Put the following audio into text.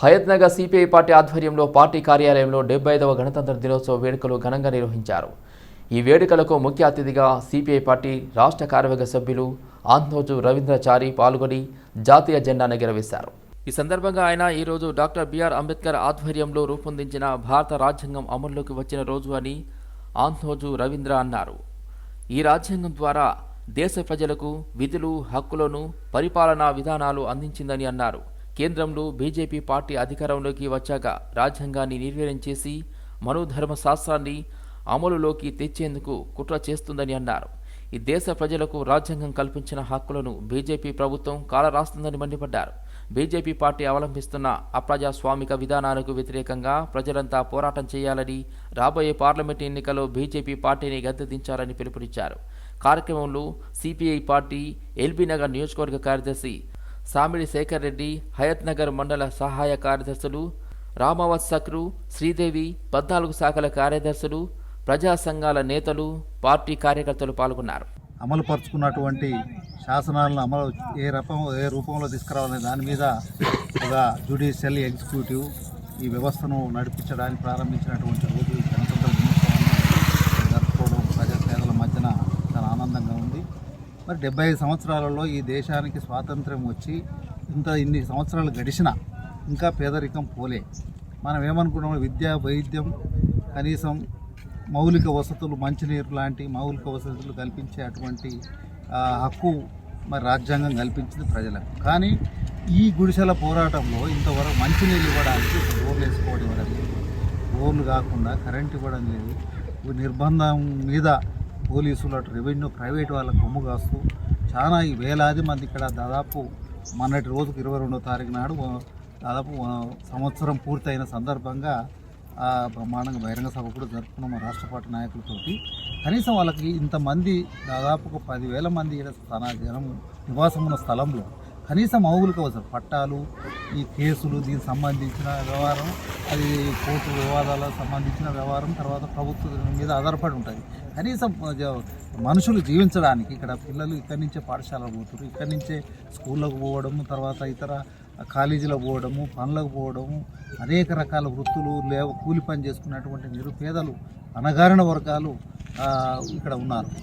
Hayath Nagar CPI party ఆధ్వర్యంలో party కార్యాలయంలో డెబ్బై ఐదవ గణతంత్ర దినోత్సవ వేడుకలు ఘనంగా నిర్వహించారు. ఈ వేడుకలకు ముఖ్య అతిథిగా సిపిఐ పార్టీ రాష్ట్ర కార్యవర్గ సభ్యులు ఆంధ్రోజు రవీంద్రచారి పాల్గొని జాతీయ జెండాను ఎగరవేశారు ఈ సందర్భంగా ఆయన ఈరోజు డాక్టర్ బిఆర్ అంబేద్కర్ ఆధ్వర్యంలో రూపొందించిన భారత రాజ్యాంగం అమల్లోకి వచ్చిన రోజు అని ఆంధ్రోజు రవీంద్ర అన్నారు. ఈ రాజ్యాంగం ద్వారా దేశ ప్రజలకు విధులు హక్కులను పరిపాలనా విధానాలు అందించిందని అన్నారు. కేంద్రంలో బీజేపీ పార్టీ అధికారంలోకి వచ్చాక రాజ్యాంగాన్ని నిర్వీర్యం చేసి మనోధర్మ శాస్త్రాన్ని అమలులోకి తెచ్చేందుకు కుట్ర చేస్తుందని అన్నారు. ఈ దేశ ప్రజలకు రాజ్యాంగం కల్పించిన హక్కులను బీజేపీ ప్రభుత్వం కాలరాస్తుందని మండిపడ్డారు. బీజేపీ పార్టీ అవలంబిస్తున్న అప్రజాస్వామిక విధానాలకు వ్యతిరేకంగా ప్రజలంతా పోరాటం చేయాలని రాబోయే పార్లమెంట్ ఎన్నికల్లో బీజేపీ పార్టీని గద్దెదించాలని పిలుపునిచ్చారు. కార్యక్రమంలో సిపిఐ పార్టీ ఎల్బీనగర్ నియోజకవర్గ కార్యదర్శి సామిడి శేఖర్ రెడ్డి హయత్ నగర్ మండల సహాయ కార్యదర్శులు రామావత్ సక్రు శ్రీదేవి పద్నాలుగు శాఖల కార్యదర్శులు ప్రజా సంఘాల నేతలు పార్టీ కార్యకర్తలు పాల్గొన్నారు. అమలు పరుచుకున్నటువంటి శాసనాలను అమలు ఏ రకం ఏ రూపంలో తీసుకురావాలనే దాని మీద ఒక జ్యుడిషియల్ ఎగ్జిక్యూటివ్ ఈ వ్యవస్థను నడిపించడానికి ప్రారంభించినటువంటి రోజు ఈ గణతంత్ర దినోత్సవాన్ని జరుపుకోవడం ప్రజా పేదల మధ్యన చాలా ఆనందంగా ఉంది మరి డెబ్బై ఐదు సంవత్సరాలలో ఈ దేశానికి స్వాతంత్ర్యం వచ్చి ఇంత ఇన్ని సంవత్సరాలు గడిచినా ఇంకా పేదరికం పోలే. మనం ఏమనుకున్నాం విద్య వైద్యం కనీసం మౌలిక వసతులు మంచినీరు లాంటి మౌలిక వసతులు కల్పించే అటువంటి హక్కు మరి రాజ్యాంగం కల్పించింది ప్రజలకు. కానీ ఈ గుడిసెల పోరాటంలో ఇంతవరకు మంచినీళ్ళు ఇవ్వడానికి బోర్లు వేసుకోవడం ఇవ్వడం లేదు. బోర్లు కాకుండా కరెంట్ ఇవ్వడం లేదు. నిర్బంధం మీద పోలీసులు అటు రెవెన్యూ ప్రైవేట్ వాళ్ళ కొమ్ము కాస్తూ చాలా ఈ వేలాది మంది ఇక్కడ దాదాపు మొన్నటి రోజుకు ఇరవై రెండో తారీఖు నాడు దాదాపు సంవత్సరం పూర్తయిన సందర్భంగా ఆ బ్రహ్మాండంగా బహిరంగ సభ కూడా జరుపుకున్నాం మా రాష్ట్ర పార్టీ నాయకులతోటి. కనీసం వాళ్ళకి ఇంతమంది దాదాపు ఒక పదివేల మంది ఇక్కడ స్థాన జనం నివాసం ఉన్న స్థలంలో కనీసం అవుగులు అవసరం పట్టాలు ఈ కేసులు దీనికి సంబంధించిన వ్యవహారం అది కోర్టు వివాదాలకు సంబంధించిన వ్యవహారం తర్వాత ప్రభుత్వం మీద ఆధారపడి ఉంటుంది కనీసం మనుషులు జీవించడానికి ఇక్కడ పిల్లలు ఇక్కడి నుంచే పాఠశాలకు పోతారు. ఇక్కడి నుంచే స్కూళ్ళకు పోవడము తర్వాత ఇతర కాలేజీలకు పోవడము పనులకు పోవడము అనేక రకాల వృత్తులు లేవ కూలి పని చేసుకున్నటువంటి నిరుపేదలు అనగారిన వర్గాలు ఇక్కడ ఉన్నారు.